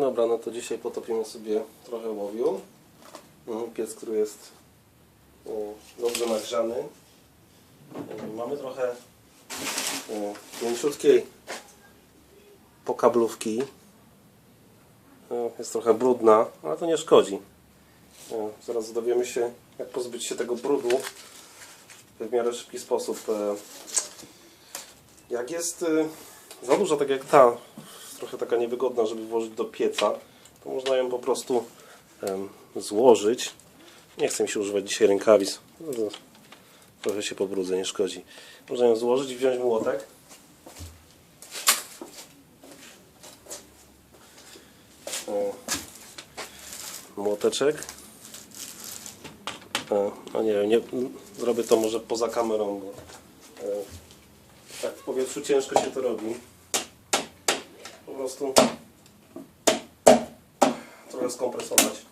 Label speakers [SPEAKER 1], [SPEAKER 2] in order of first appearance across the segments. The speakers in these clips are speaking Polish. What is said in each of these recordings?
[SPEAKER 1] Dobra, no to dzisiaj potopimy sobie trochę łowiu. Mm, Piec, który jest dobrze nagrzany. E, Mamy trochę e, mięciutkiej pokablówki. E, Jest trochę brudna, ale to nie szkodzi. Zaraz dowiemy się, jak pozbyć się tego brudu w miarę szybki sposób. Jak jest za duża, tak jak ta, trochę taka niewygodna, żeby włożyć do pieca, to można ją po prostu em, złożyć. Nie chcę mi się używać dzisiaj rękawic. No Trochę się pobrudzę, nie szkodzi. Można ją złożyć i wziąć młotek. Młoteczek. E, No nie wiem, nie, zrobię to może poza kamerą, bo e, tak w powietrzu ciężko się to robi. Prostu trochę skompresować.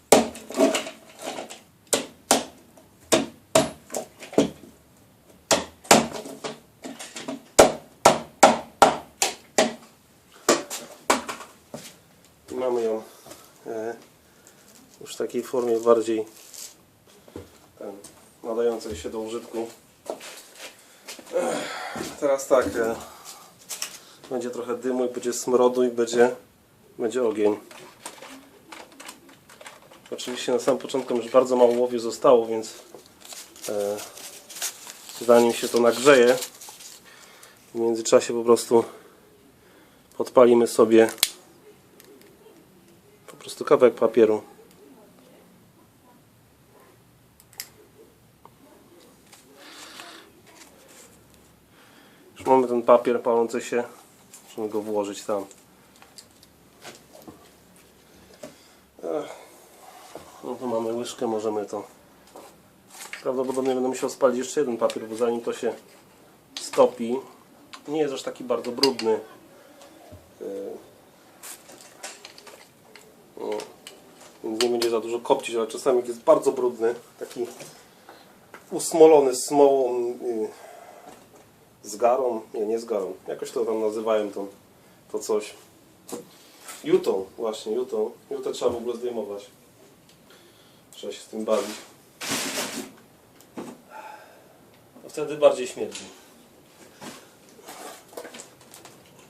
[SPEAKER 1] Mamy ją e, już w takiej formie bardziej nadającej się do użytku. Teraz tak, e, będzie trochę dymu i będzie smrodu i będzie, będzie ogień. Oczywiście na samym początku już bardzo mało łowiu zostało, więc e, zanim się to nagrzeje, w międzyczasie po prostu podpalimy sobie po prostu kawałek papieru. Już mamy ten papier palący się. Musimy go włożyć tam. No tu mamy łyżkę, możemy to. Prawdopodobnie będę musiał spalić jeszcze jeden papier, bo zanim to się stopi, nie jest aż taki bardzo brudny. Yy. O. Więc nie będzie za dużo kopcić, ale czasami jest bardzo brudny, taki usmolony smołą, yy, z garą, nie, nie z garą, jakoś to tam nazywają to, to coś. Jutą, właśnie, jutą. Jutę trzeba w ogóle zdejmować. Trzeba się z tym bawić. A wtedy bardziej śmierdzi.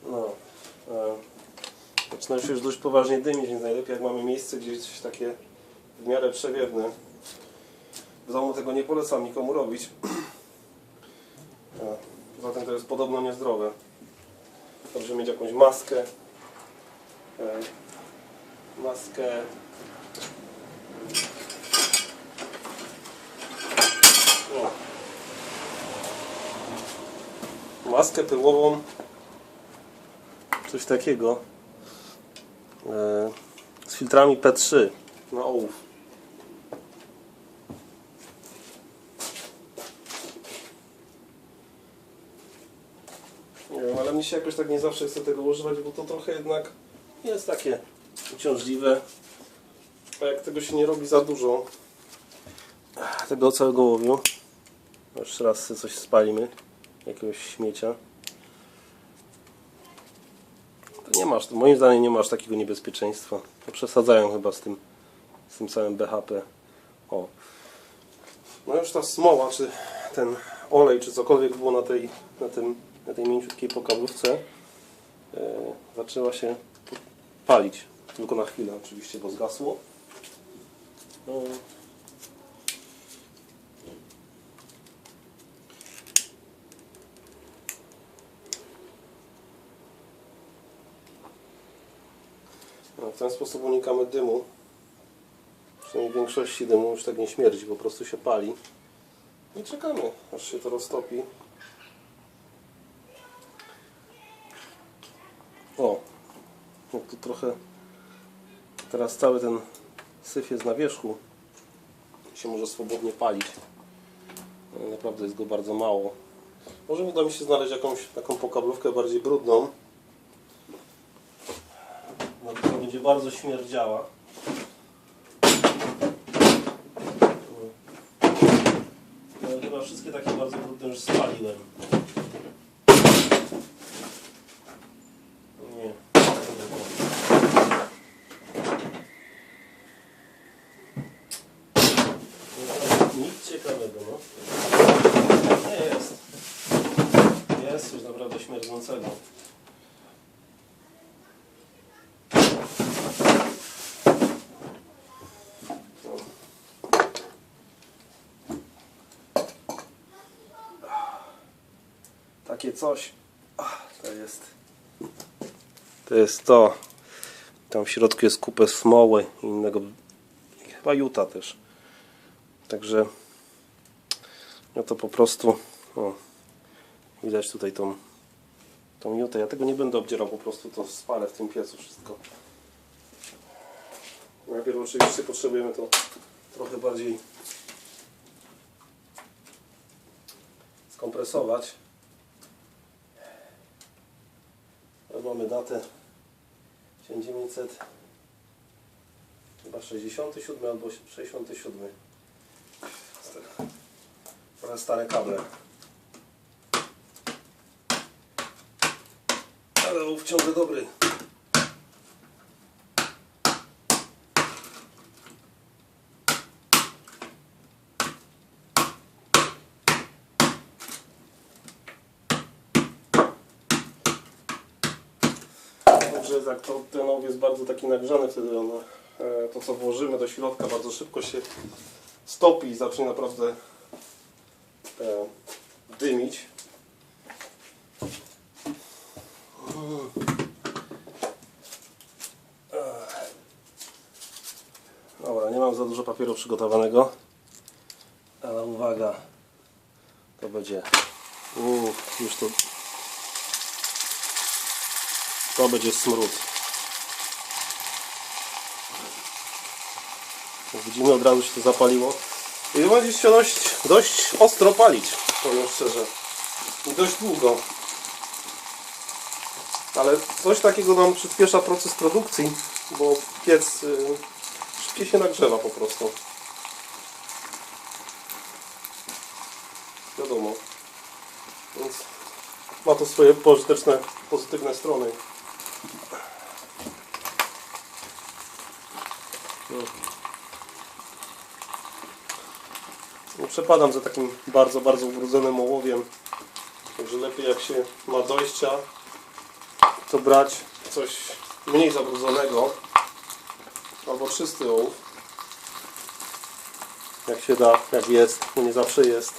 [SPEAKER 1] No. E, zaczyna się już dość poważnie dymić, więc najlepiej jak mamy miejsce gdzieś coś takie w miarę przewiewne. W domu tego nie polecam nikomu robić. E, Poza tym to jest podobno niezdrowe. Dobrze mieć jakąś maskę. E, maskę. Maskę pyłową. Coś takiego. E, z filtrami P3 na ołów. Się jakoś tak nie zawsze chce tego używać, bo to trochę jednak jest takie uciążliwe. A jak tego się nie robi za dużo, tego całego łowiu, jeszcze raz coś spalimy, jakiegoś śmiecia, to nie masz, moim zdaniem nie masz takiego niebezpieczeństwa. To przesadzają chyba z tym, z tym całym BHP. O. No już ta smoła, czy ten olej, czy cokolwiek było na tej, na tym, na tej mięciutkiej pokablówce, e, zaczęła się palić. Tylko na chwilę oczywiście, bo zgasło. No. No, w ten sposób unikamy dymu. Przynajmniej w większości dymu już tak nie śmierdzi, po prostu się pali. I czekamy, aż się to roztopi. O, no tu trochę teraz cały ten syf jest na wierzchu. Się może swobodnie palić. Ale Naprawdę jest go bardzo mało. Może uda mi się znaleźć jakąś taką pokablówkę bardziej brudną. No to będzie bardzo śmierdziała. No, chyba wszystkie takie bardzo brudne już spaliłem. Takie coś. To jest. To jest to. Tam w środku jest kupę smoły i innego. Chyba juta też. Także. No to po prostu. O, widać tutaj tą, tą jutę. Ja tego nie będę obdzierał, po prostu to spalę w tym piecu wszystko. Najpierw oczywiście potrzebujemy to trochę bardziej skompresować. Teraz mamy datę. 1900 chyba 67 albo 67 trochę stare kable. Ale ołów ciągle dobry Także tak, to, ten ołów jest bardzo taki nagrzany wtedy on, e, to co włożymy do środka bardzo szybko się stopi i zacznie naprawdę e, dymić. Dobra, nie mam za dużo papieru przygotowanego, ale uwaga, to będzie Uff, już to to będzie smród. Widzimy od razu się to zapaliło. I będzie się dość, dość ostro palić, powiem szczerze. I dość długo. Ale coś takiego nam przyspiesza proces produkcji, bo piec y, szybciej się nagrzewa po prostu. Wiadomo. Więc ma to swoje pożyteczne, pozytywne strony. Przepadam za takim bardzo, bardzo ubrudzonym ołowiem. Także lepiej jak się ma dojścia, to brać coś mniej zabrudzonego albo czysty ołów. Jak się da, jak jest, bo nie zawsze jest.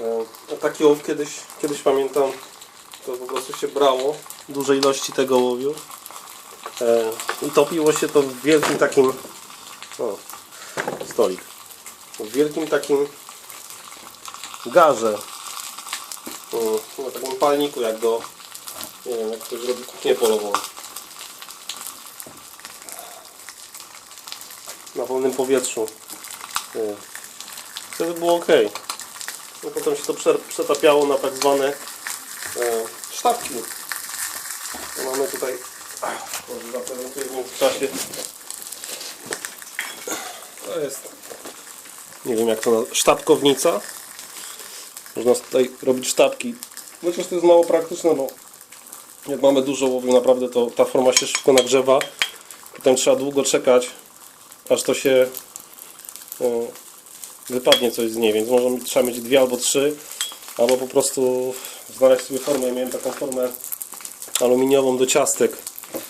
[SPEAKER 1] E, A taki ołów kiedyś, kiedyś pamiętam, to po prostu się brało duże ilości tego ołowiu e, i topiło się to w wielkim takim o, stolik w wielkim takim garze. Na takim palniku jak do nie wiem, jak ktoś robi kuchnię polową. Na wolnym powietrzu. Wtedy było ok no potem się to prze- przetapiało na tak zwane e, sztabki. Mamy tutaj w międzyczasie to jest nie wiem jak to nazwać, sztabkownica można tutaj robić sztabki chociaż to jest mało praktyczne bo jak mamy dużo łowiu naprawdę to ta forma się szybko nagrzewa potem trzeba długo czekać aż to się e, wypadnie coś z niej, więc może trzeba mieć dwie albo trzy, albo po prostu znaleźć sobie formę. Ja miałem taką formę aluminiową do ciastek.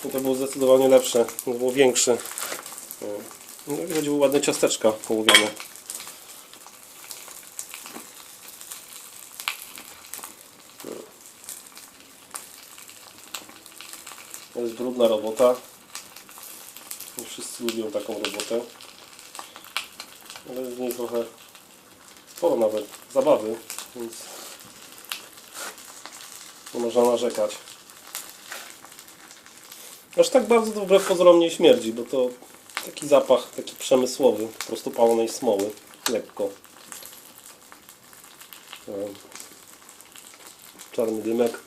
[SPEAKER 1] I to było zdecydowanie lepsze, to było większe. No i chodziły ładne ciasteczka połowione. To jest brudna robota. Nie wszyscy lubią taką robotę. Ale jest w niej trochę sporo nawet zabawy, więc nie można narzekać. Aż tak bardzo to wbrew pozorom nie śmierdzi, bo to taki zapach, taki przemysłowy, po prostu palonej smoły, lekko. Em, Czarny dymek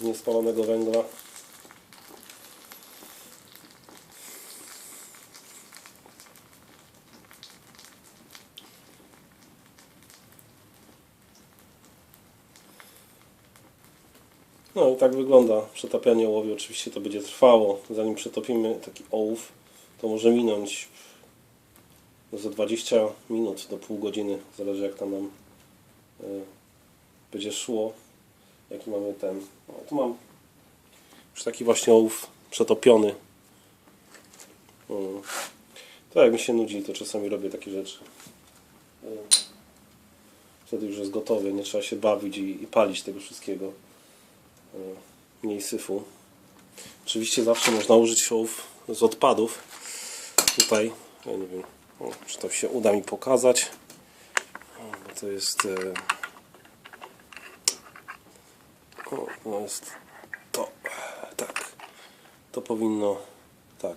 [SPEAKER 1] niespalonego węgla. No i tak wygląda przetapianie ołowiu. Oczywiście to będzie trwało. Zanim przetopimy taki ołów, to może minąć za 20 minut do pół godziny. Zależy jak tam nam y, będzie szło. Jaki mamy ten. No, tu mam już taki właśnie ołów przetopiony. Mm. To jak mi się nudzi, to czasami robię takie rzeczy. E, Wtedy już jest gotowy, nie trzeba się bawić i, i palić tego wszystkiego. E, Mniej syfu. Oczywiście zawsze można użyć ołów z odpadów. Tutaj, ja nie wiem, czy to się uda mi pokazać. O, to jest. E, o, to jest to. Tak. To powinno. Tak.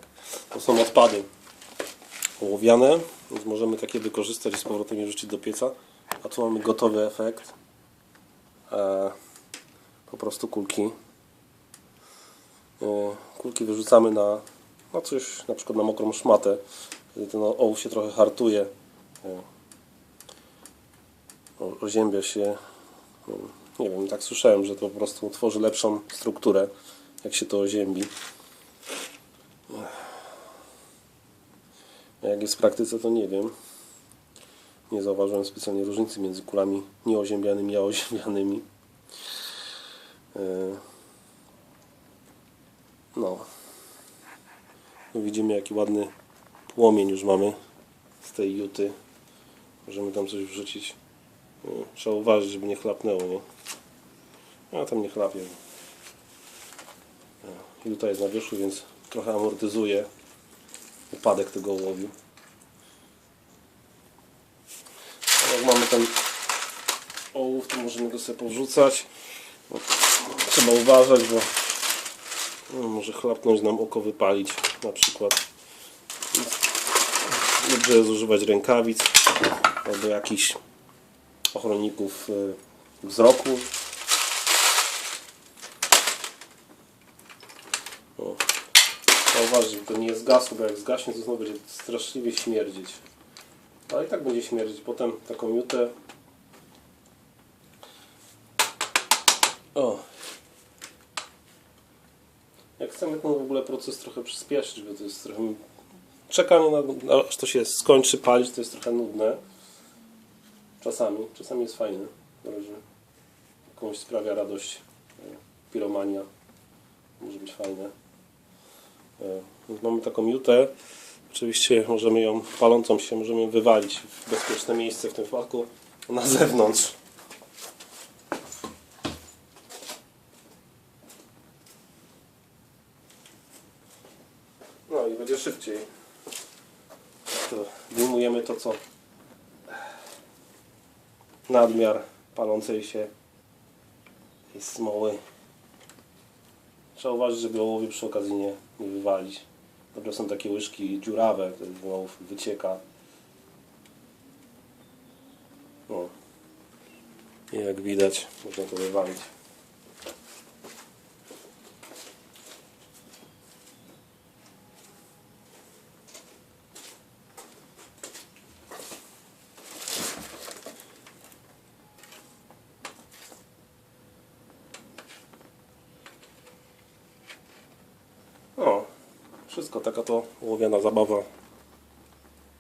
[SPEAKER 1] To są odpady ołowiane, więc możemy takie wykorzystać i z powrotem je wrzucić do pieca. A tu mamy gotowy efekt. E, po prostu kulki. E, kulki wyrzucamy na, na coś, na przykład na mokrą szmatę. Wtedy ten ołów się trochę hartuje. E, oziębia się. E, Nie wiem, tak słyszałem, że to po prostu tworzy lepszą strukturę, jak się to oziębi. A Jak jest w praktyce, to nie wiem. Nie zauważyłem specjalnie różnicy między kulami nieoziębianymi a oziębianymi. E, No. Tu widzimy jaki ładny płomień już mamy z tej juty. Możemy tam coś wrzucić. E, Trzeba uważać, żeby nie chlapnęło, nie? A tam nie chlapie. Juta jest na wierzchu, więc trochę amortyzuje upadek tego ołowiu. Jak mamy ten ołów, to możemy go sobie powrzucać. No, Trzeba uważać, bo no, może chlapnąć nam oko wypalić na przykład. Dobrze jest używać rękawic albo jakichś ochronników y, wzroku. O. Trzeba uważać, żeby to nie zgasło, bo jak zgaśnie, to znowu będzie straszliwie śmierdzieć. Ale i tak będzie śmierdzić. Potem taką jutę. O. Jak chcemy ten w ogóle proces trochę przyspieszyć, bo to jest trochę... Czekanie na, aż to się skończy palić, to jest trochę nudne. Czasami. Czasami jest fajne. Zależy. Komuś sprawia radość. e, Piromania. Może być fajne. E, więc Mamy taką jutę. Oczywiście możemy ją palącą się, możemy ją wywalić w bezpieczne miejsce w tym wypadku na zewnątrz. No i będzie szybciej. Wyjmujemy to co nadmiar palącej się tej smoły. Trzeba uważać, żeby ołowie przy okazji nie, wywalić. Dobre są takie łyżki dziurawe, ołów wycieka. O. I jak widać, można to wywalić. O, wszystko, taka to ołowiana zabawa